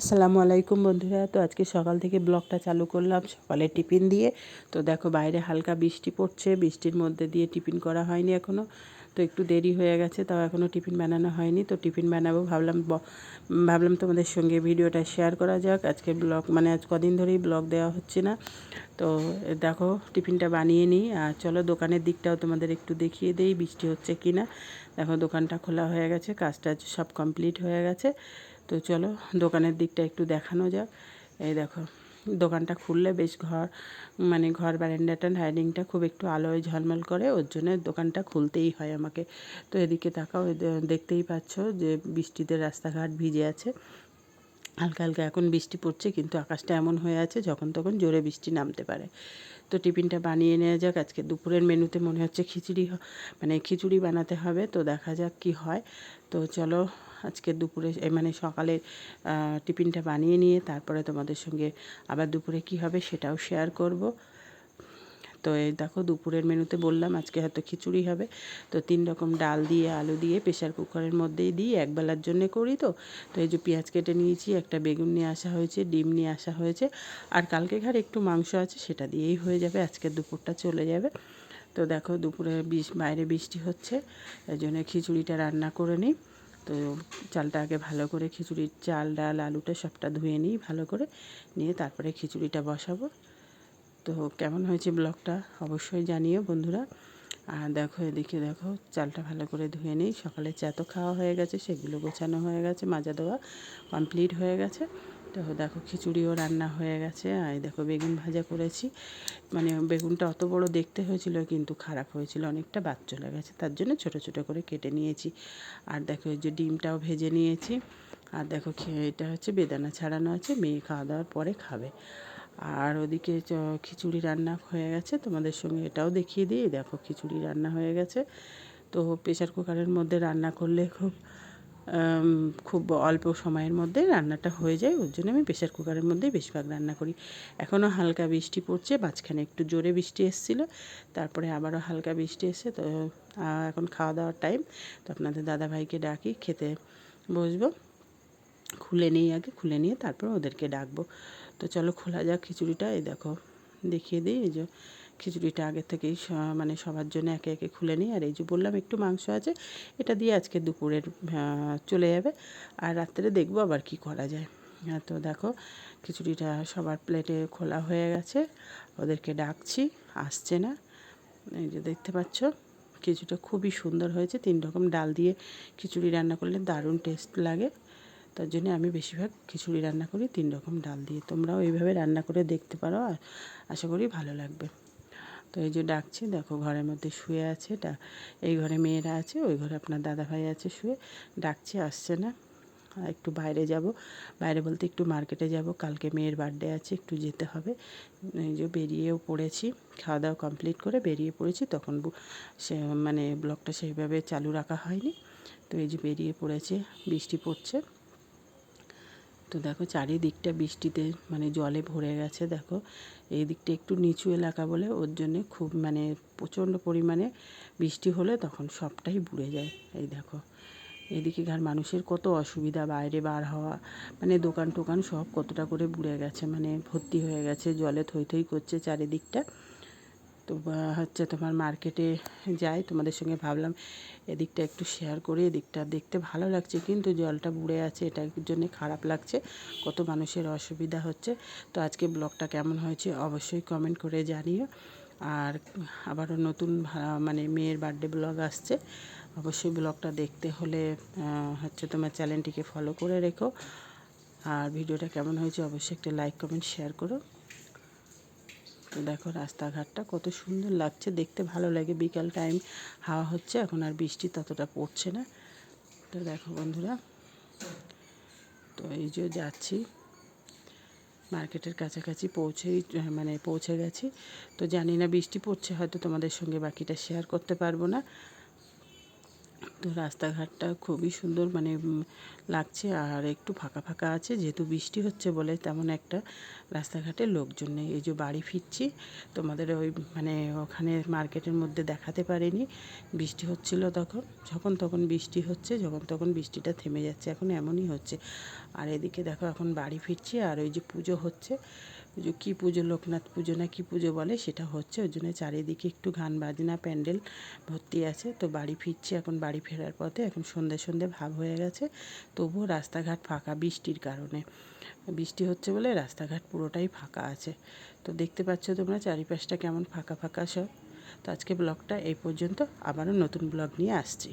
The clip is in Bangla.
আসসালামু আলাইকুম বন্ধুরা। তো আজকে সকাল থেকে ব্লগটা চালু করলাম সকালে টিফিন দিয়ে। তো দেখো বাইরে হালকা বৃষ্টি পড়ছে, বৃষ্টির মধ্যে দিয়ে টিফিন করা হয়নি এখনও তো একটু দেরি হয়ে গেছে, তাও এখনও টিফিন বানানো হয়নি। তো টিফিন বানাবো ভাবলাম ভাবলাম তোমাদের সঙ্গে ভিডিওটা শেয়ার করা যাক। আজকে ব্লগ মানে আজ কদিন ধরেই ব্লগ দেওয়া হচ্ছে না। তো দেখো টিফিনটা বানিয়ে নিই। আর চলো দোকানের দিকটাও তোমাদের একটু দেখিয়ে দেই, বৃষ্টি হচ্ছে কি না দেখো দোকানটা খোলা হয়ে গেছে কাজটা সব কমপ্লিট হয়ে গেছে। তো চলো দোকানের দিকটা একটু দেখানো যাক। এই দেখো, দোকানটা খুললে বেশ ঘর মানে ঘর ব্যারেন্ডাটা হাইডিংটা খুব একটু আলোয় ঝলমল করে, ওর জন্য দোকানটা খুলতেই হয় আমাকে। তো এদিকে তাকাও দেখতেই পাচ্ছ যে বৃষ্টিতে রাস্তাঘাট ভিজে আছে। হালকা হালকা এখন বৃষ্টি পড়ছে, কিন্তু আকাশটা এমন হয়ে আছে যখন তখন জোরে বৃষ্টি নামতে পারে। তো টিফিনটা বানিয়ে নেওয়া যাক। আজকে দুপুরের মেনুতে মনে হচ্ছে খিচুড়ি মানে খিচুড়ি বানাতে হবে, তো দেখা যাক কি হয়। তো চলো আজকে দুপুরে মানে সকালে টিফিনটা বানিয়ে নিয়ে তারপরে তোমাদের সঙ্গে আবার দুপুরে কি হবে সেটাও শেয়ার করব। তো এই দেখো দুপুরের মেনুতে বললাম আজকে হয়তো খিচুড়ি হবে। তো তিন রকম ডাল দিয়ে, আলু দিয়ে প্রেশার কুকারের মধ্যেই দিই একবেলার জন্যে করি তো। তো এই যে পেঁয়াজ কেটে নিয়েছি, একটা বেগুন নিয়ে আসা হয়েছে, ডিম নিয়ে আসা হয়েছে। আর কালকে ঘর একটু মাংস আছে, সেটা দিয়েই হয়ে যাবে, আজকে দুপুরটা চলে যাবে। তো দেখো দুপুরে বিষ, বাইরে বৃষ্টি হচ্ছে এই জন্য খিচুড়িটা রান্না করে নিই। তো চালটা আগে ভালো করে খিচুড়ির চাল, ডাল, আলুটা সবটা ধুয়ে নিই ভালো করে। নিয়ে তারপরে খিচুড়িটা বসাবো। তো কেমন হয়েছে ব্লগটা অবশ্যই জানিও বন্ধুরা। আর দেখো এদিকে দেখো চালটা ভালো করে ধুয়ে নিই। সকালে চা তো খাওয়া হয়ে গেছে সেগুলো গোছানো হয়ে গেছে, মাজা দেওয়া কমপ্লিট হয়ে গেছে। তো দেখো খিচুড়িও রান্না হয়ে গেছে, আর দেখো বেগুন ভাজা করেছি। মানে বেগুনটা অত বড় দেখতে হয়েছিল, কিন্তু খারাপ হয়েছিল, অনেকটা বাদ চলে গেছে, তার জন্য ছোট ছোট করে কেটে নিয়েছি। আর দেখো এই যে ডিমটাও ভেজে নিয়েছি, আর দেখো এটা হচ্ছে বেদানা ছাড়ানো আছে, মেয়ে খাওয়া দাওয়ার পরে খাবে। আর ওদিকে খিচুড়ি রান্না হয়ে গেছে, তোমাদের সঙ্গে এটাও দেখিয়ে দিই। দেখো খিচুড়ি রান্না হয়ে গেছে, তো প্রেশার কুকারের মধ্যে রান্না করলে খুব খুব অল্প সময়ের মধ্যে রান্নাটা হয়ে যায়, ওর জন্য আমি প্রেশার কুকারের মধ্যেই বেশিরভাগ রান্না করি। এখনও হালকা বৃষ্টি পড়ছে, মাঝখানে একটু জোরে বৃষ্টি এসেছিল, তারপরে আবারও হালকা বৃষ্টি এসে তো এখন খাওয়া দাওয়ার টাইম তো আপনাদের দাদাভাইকে ডাকি, খেতে বসবো। খুলে নিই আগে, খুলে নিয়ে তারপর ওদেরকে ডাকবো। তো চলো খোলা যাক খিচুড়িটা, এই দেখো, দেখিয়ে দিই, এই যে খিচুড়িটা আগে থেকেই মানে সবার জন্য একে একে খুলে নিই। আর এই যে বললাম একটু মাংস আছে, এটা দিয়ে আজকে দুপুরের চলে যাবে। আর রাত্রে দেখব আবার কি করা যায়। তো দেখো, খিচুড়িটা সবার প্লেটে খোলা হয়ে গেছে। ওদেরকে ডাকছি, আসছে না। এই যে দেখতে পাচ্ছ, খিচুড়িটা খুবই সুন্দর হয়েছে। তিন রকম ডাল দিয়ে খিচুড়ি রান্না করলে দারুণ টেস্ট লাগে। তার জন্য আমি বেশিরভাগ খিচুড়ি রান্না করি, তিন রকম ডাল দিয়ে। তোমরাও এইভাবে রান্না করে দেখতে পারো, আর আশা করি ভালো লাগবে। তো এই যে ডাকছে, দেখো ঘরের মধ্যে শুয়ে আছে এই ঘরে মেয়েরা আছে, ওই ঘরে আপনার দাদাভাই আছে শুয়ে, ডাকছে, আসছে না। একটু বাইরে যাব, বাইরে বলতে একটু মার্কেটে যাব, কালকে মেয়ের বার্থডে আছে, একটু যেতে হবে। এই যে বেরিয়েও পড়েছি, খাওয়া দাওয়া কমপ্লিট করে বেরিয়ে পড়েছি, তখন সে মানে ব্লগটা সেইভাবে চালু রাখা হয়নি। তো এই যে বেরিয়ে পড়েছে, বৃষ্টি পড়ছে। তো দেখো চারিদিকটা বৃষ্টিতে মানে জলে ভরে গেছে, দেখো। এই দিকটা একটু নিচু এলাকা বলে, ওর জন্যে খুব মানে প্রচণ্ড পরিমাণে বৃষ্টি হলে তখন সবটাই বুড়ে যায়, এই দেখো। এদিকে ঘর মানুষের কত অসুবিধা, বাইরে বার হওয়া মানে দোকান টোকান সব কতটা করে বুড়ে গেছে মানে ভর্তি হয়ে গেছে, জলে থই থই করছে চারিদিকটা। তো হচ্ছে তোমার মার্কেটে যাই, তোমাদের সঙ্গে ভাবলাম এদিকটা একটু শেয়ার করি, এদিকটা দেখতে ভালো লাগছে, কিন্তু জলটা বুড়ে আছে, এটার জন্য খারাপ লাগছে, কত মানুষের অসুবিধা হচ্ছে। তো আজকে ব্লগটা কেমন হয়েছে অবশ্যই কমেন্ট করে জানিও। আর আবারও নতুন মানে মেয়ের বার্থডে ব্লগ আসছে, অবশ্যই ব্লগটা দেখতে হলে হচ্ছে তোমার চ্যানেলটিকে ফলো করে রেখো। আর ভিডিওটা কেমন হয়েছে অবশ্যই একটা লাইক কমেন্ট শেয়ার করো। তো দেখো রাস্তাঘাটটা কত সুন্দর লাগছে, দেখতে ভালো লাগে। বিকাল টাইম হাওয়া হচ্ছে, এখন আর বৃষ্টি ততটা পড়ছে না। তো দেখো বন্ধুরা, তো এই যে যাচ্ছি, মার্কেটের কাছাকাছি পৌঁছেই মানে পৌঁছে গেছি। তো জানি না বৃষ্টি পড়ছে, হয়তো তোমাদের সঙ্গে বাকিটা শেয়ার করতে পারব না। তো রাস্তাঘাটটা খুবই সুন্দর মানে লাগছে আর একটু ফাঁকা ফাঁকা আছে। যেহেতু বৃষ্টি হচ্ছে বলে তেমন একটা রাস্তাঘাটে লোকজন নেই। এই যে বাড়ি ফিরছি, তোমাদের ওই মানে ওখানে মার্কেটের মধ্যে দেখাতে পারিনি। বৃষ্টি হচ্ছিল তখন, যখন তখন বৃষ্টি হচ্ছে, যখন তখন বৃষ্টিটা থেমে যাচ্ছে, এখন এমনই হচ্ছে। আর এদিকে দেখো, এখন বাড়ি ফিরছি আর ওই যে পুজো হচ্ছে। পুজো, কী পুজো, লোকনাথ পুজো না কী পুজো বলে সেটা হচ্ছে ওই জন্য চারিদিকে একটু গান বাজনা, প্যান্ডেল ভর্তি আছে। তো বাড়ি ফিরছি এখন, বাড়ি ফেরার পথে এখন সন্ধে সন্ধে ভাব হয়ে গেছে। তবুও রাস্তাঘাট ফাঁকা বৃষ্টির কারণে। বৃষ্টি হচ্ছে বলে রাস্তাঘাট পুরোটাই ফাঁকা আছে। তো দেখতে পাচ্ছ তোমরা চারিপাশটা কেমন ফাঁকা ফাঁকা সব। তো আজকে ব্লগটা এই পর্যন্ত। আবারও নতুন ব্লগ নিয়ে আসছি।